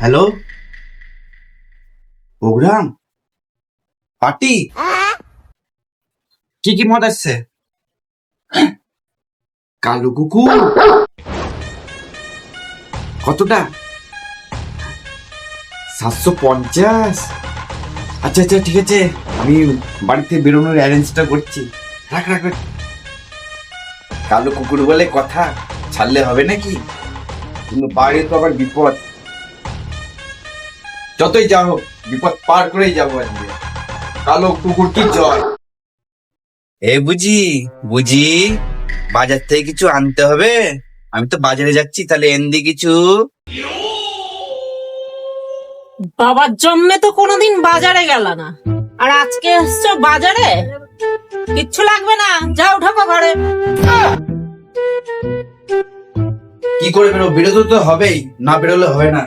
Hello? Programme party? কি কি মত আসছে? কালো কুকুর? কতটা? সাতশো পঞ্চাশ? আচ্ছা আচ্ছা ঠিক আছে। আমি বাড়িতে বেরোনোর অ্যারেঞ্জটা করছি। রাখ রাখ। কালো কুকুর বলে কথা। ছাড়লে হবে নাকি? কিন্তু বাইরে তো আবার বিপদ। যতই যা হোক বিপদ পার করেই যাব আজকে। কালো কুকুর কি জয়? এ বুঝি বুঝি বাজার থেকে কিছু আনতে হবে? আমি তো বাজারে যাচ্ছি তাহলে এনদি কিছু? বাবার জন্মে তো কোনোদিন বাজারে গেল না। আর আজকে এসছো বাজারে? কিচ্ছু লাগবে না যাও ঢোকো ঘরে। কি করে বেরো বেরোতে তো হবেই না বেরোলে হবে না।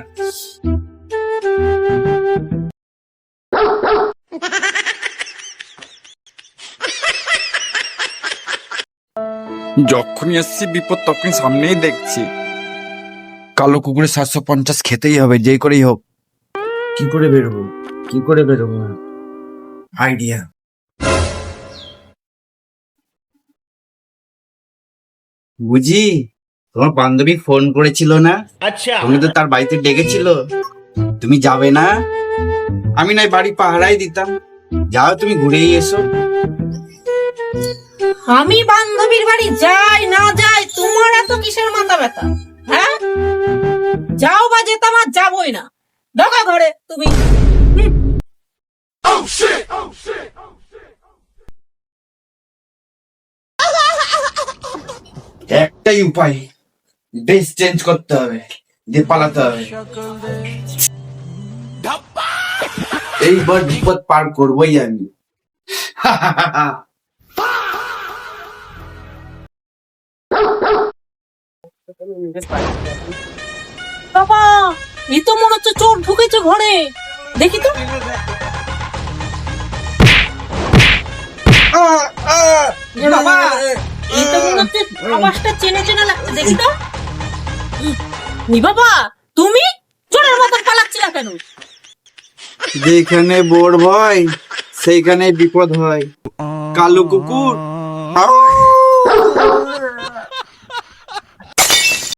যখনই আসছি বিপদ তখনই সামনেই দেখছি। কালো কুকুরের সাতশো পঞ্চাশ খেতেই হবে যে করেই হোক। কি করে বেরোবো কি করে বেরোবো আইডিয়া। বুঝি তোমার বান্ধবী ফোন করেছিল না? আচ্ছা। তুমি তো তার বাড়িতে ডেকেছিল। তুমি যাবে না? আমি নাই বাড়ি পাহারাই দিতাম। যাও তুমি ঘুরেই এসো। আমি বান বান্ধবীর বাড়ি যাই না যাই তোমার এত কিসের মাথা ব্যথা? হ্যাঁ? যাও বা যেতাম আর যাবই না। ঢোকো ঘরে তুমি। একটাই উপায় ড্রেস চেঞ্জ করতে হবে দিয়ে পালাতে হবে। এইবার বিপদ পার করবোই আমি। বাবা এই তো মনে হচ্ছে চোর ঢুকেছে ঘরে। দেখি তো। মনে হচ্ছে চেনে লাগছে যেখানে বোর ভয় সেইখানে বিপদ হয়। কালো কুকুর!